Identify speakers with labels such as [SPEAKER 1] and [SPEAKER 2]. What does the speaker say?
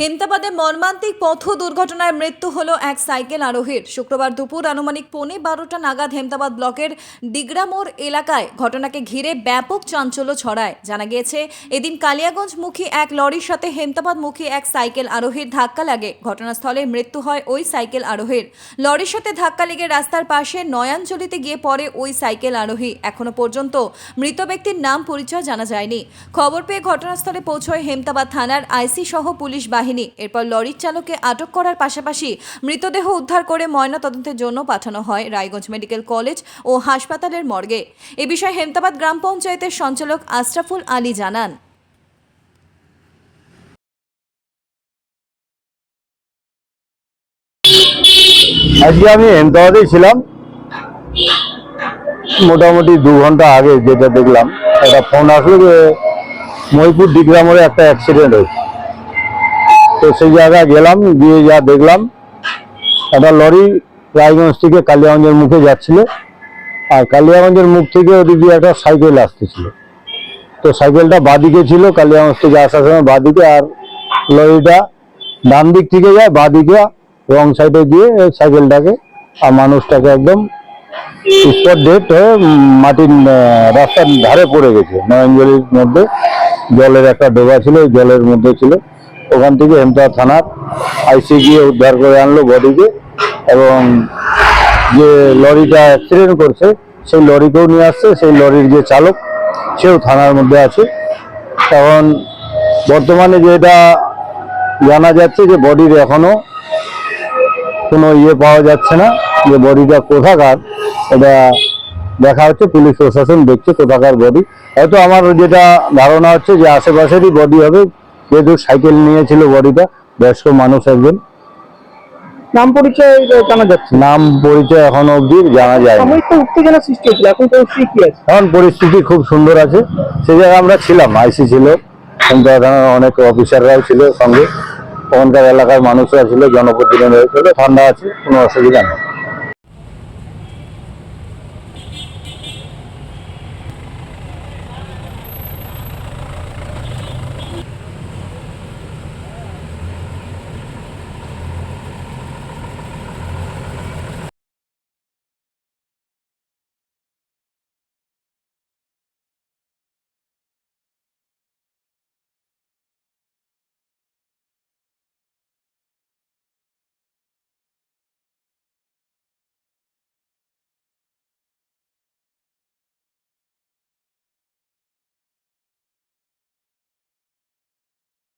[SPEAKER 1] হেমতাবাদে মর্মান্তিক পথ দুর্ঘটনায় মৃত্যু হলো এক সাইকেল আরোহীর। শুক্রবার দুপুর আনুমানিক পৌনে বারোটা নাগাদ হেমতাবাদ ব্লকের দিগড়ামোড় এলাকায় ঘটনাকে ঘিরে ব্যাপক চাঞ্চল্য ছড়ায়। জানা গিয়েছে, এদিন কালিয়াগঞ্জমুখী এক লরির সাথে হেমতাবাদমুখী এক সাইকেল আরোহীর ধাক্কা লাগে। ঘটনাস্থলে মৃত্যু হয় ওই সাইকেল আরোহীর। লরির সাথে ধাক্কা লেগে রাস্তার পাশে নয়াঞ্জলিতে গিয়ে পড়ে ওই সাইকেল আরোহী। এখনও পর্যন্ত মৃত ব্যক্তির নাম পরিচয় জানা যায়নি। খবর পেয়ে ঘটনাস্থলে পৌঁছয় হেমতাবাদ থানার আইসি সহ পুলিশ বাহিনী। এরপর লরির চালককে আটক করার পাশাপাশি মৃতদেহ উদ্ধার করে ময়না তদন্তের জন্য পাঠানো হয় রায়গঞ্জ মেডিকেল কলেজ ও হাসপাতালের মর্গে। এ বিষয়ে হেমতাবাদ গ্রাম পঞ্চায়েতের সঞ্চালক আশরাফুল আলী জানান।
[SPEAKER 2] আজকে আমি হেমতাবাদেই ছিলাম। মোটামুটি দু ঘণ্টা আগে যেটা দেখলাম, একটা ফোন আসলো যে মহিপুর ডিগ্রামোড়ে একটা অ্যাক্সিডেন্ট হয়েছে। তো সেই জায়গায় গেলাম, গিয়ে যা দেখলাম, একটা লরি রায়গঞ্জ থেকে কালিয়াগঞ্জের মুখে যাচ্ছিল। আর কালিয়াগঞ্জের মুখ থেকে ওদিক একটা সাইকেল আসতেছিল। তো সাইকেলটা বাদিকে ছিল, কালিয়াগঞ্জ থেকে আসার সময় বাদিকে, আর লরিটা ডান দিক থেকে যায়, বাদিকে রং সাইডে গিয়ে সাইকেলটাকে, আর মানুষটাকে একদম স্পট ডেট হয়ে মাটির রাস্তার ধারে পড়ে গেছে। নয়নজলির মধ্যে জলের একটা ডোবা ছিল, জলের মধ্যে ছিল। ওখান থেকে হেমতা থানার আইসি গিয়ে উদ্ধার করে আনলো বডিকে এবং যে লরিটা অ্যাক্সিডেন্ট করছে, সেই লরিকেও নিয়ে আসছে, সেই লরির যে চালক, সেও থানার মধ্যে আছে। এখন বর্তমানে যেটা জানা যাচ্ছে যে বডির এখনও কোনো ইয়ে পাওয়া যাচ্ছে না, যে বডিটা কোথাকার, এটা দেখা হচ্ছে, পুলিশ প্রশাসন দেখছে কোথাকার বডি। হয়তো আমার যেটা ধারণা হচ্ছে যে আশেপাশেরই বডি হবে যেহেতু সাইকেল নিয়েছিল বডিটা বয়স্ক মানুষ একজন।
[SPEAKER 3] নাম পরিচয় জানা যাচ্ছে
[SPEAKER 2] নাম পরিচয় এখনও অবধি জানা যায়
[SPEAKER 3] সাময়িক উত্তেজনা সৃষ্টি হয়েছিল এখন পরিস্থিতি কি আছে?
[SPEAKER 2] এখন পরিস্থিতি খুব সুন্দর আছে। সেই জায়গায় আমরা ছিলাম আইসি ছিল অনেক অফিসাররাও ছিল সঙ্গে। ওখানকার এলাকার মানুষরা ছিল জনপ্রতিনিধি ছিল ঠান্ডা আছে কোনো অসুবিধা নেই।